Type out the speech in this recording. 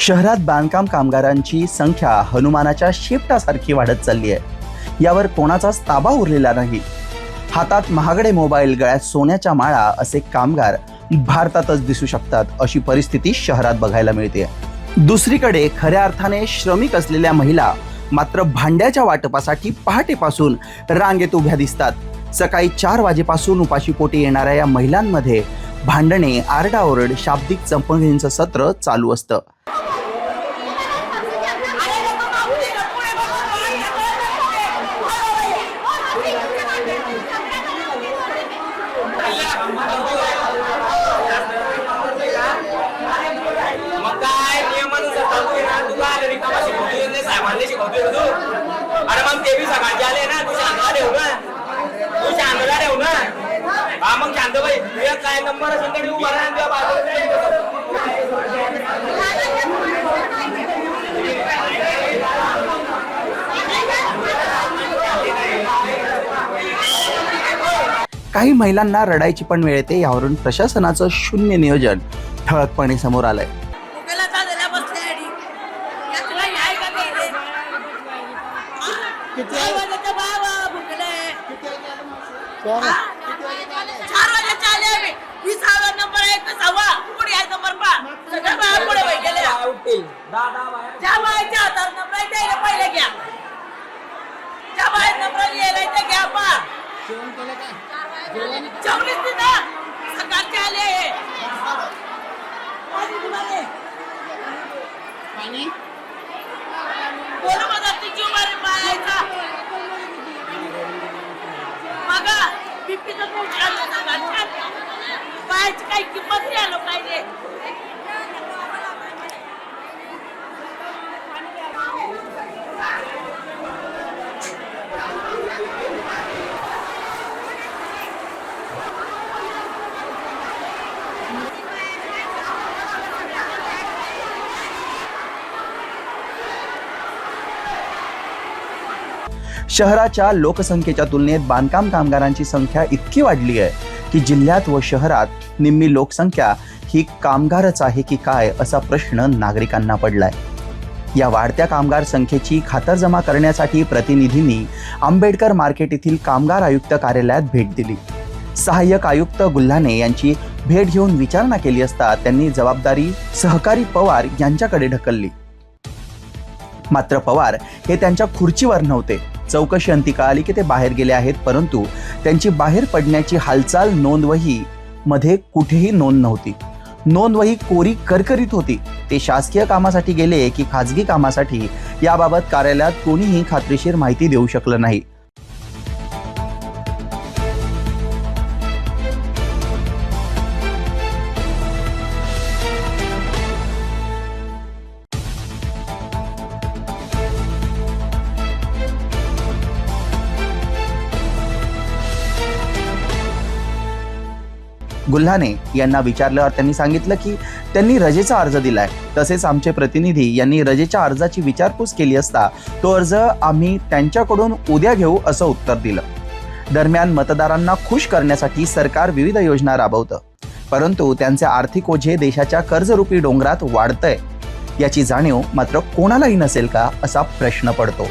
शहरात बांधकाम कामगारांची संख्या हनुमानाच्या शेपटासारखी वाढत चालली आहे यावर कोणाचाच ताबा उरलेला नाही. हातात महागडे मोबाईल गळ्यात सोन्याच्या माळा असे कामगार भारतातच दिसू शकतात अशी परिस्थिती शहरात बघायला मिळते. दुसरीकडे खऱ्या अर्थाने श्रमिक असलेल्या महिला मात्र भांड्याच्या वाटपासाठी पहाटेपासून रांगेत उभ्या दिसतात. सकाळी चार वाजेपासून उपाशीपोटी येणाऱ्या या महिलांमध्ये भांडणे आरडाओरड शाब्दिक चंपणींचं सत्र चालू असतं. मग काय? नियमानुसार चालू आहे ना तुला आले रिकामा शिकवतोय? नाही साहेबांना शिकवतोय तू अरे मग ते बी सकाळचे आले ना तू शांतता ठेव ना. तू शांतता ठेव ना. हा मग शांत बाई तुझ्या काय नंबर असेल तर उभा राहा काही महिलांना रडायची पण वेळ येते यावरून प्रशासनाचं शून्य नियोजन ठळकपणे समोर आलंय. घ्या. ती ना. सकाळचे आले. पाणी बोलू मला तिची उभारी पाहायचा बघा पोट आलं पायाची काही किंमत नाही आलो पाहिजे. शहराच्या लोकसंख्येच्या तुलनेत बांधकाम कामगारांची संख्या इतकी वाढली आहे की जिल्ह्यात व शहरात निम्मी लोकसंख्या ही कामगारच आहे की काय असा प्रश्न नागरिकांना पडलाय. या वाढत्या कामगार संख्येची खातरजमा करण्यासाठी प्रतिनिधींनी आंबेडकर मार्केट येथील कामगार आयुक्त कार्यालयात भेट दिली. सहाय्यक आयुक्त गुल्हाने यांची भेट घेऊन विचारणा केली असता त्यांनी जबाबदारी सहकारी पवार यांच्याकडे ढकलली. मात्र पवार हे त्यांच्या खुर्चीवर नव्हते. चौकशी अंती कळाली की ते बाहेर गेले आहेत परंतु त्यांची बाहेर पडण्याची हालचाल नोंदवही मध्ये कुठेही नोंद नव्हती. नोंदवही कोरी करकरीत होती. ते शासकीय कामासाठी गेले की खाजगी कामासाठी याबाबत कार्यालयात कोणीही खात्रीशीर माहिती देऊ शकलं नाही. गुल्हाने यांना विचारल्यावर त्यांनी सांगितलं की त्यांनी रजेचा अर्ज दिलाय. तसेच आमचे प्रतिनिधी यांनी रजेच्या अर्जाची विचारपूस केली असता तो अर्ज आम्ही त्यांच्याकडून उद्या घेऊ असं उत्तर दिलं. दरम्यान मतदारांना खुश करण्यासाठी सरकार विविध योजना राबवतं. परंतु त्यांचे आर्थिक ओझे देशाच्या कर्जरूपी डोंगरात वाढतंय. याची जाणीव मात्र कोणालाही नसेल का असा प्रश्न पडतो.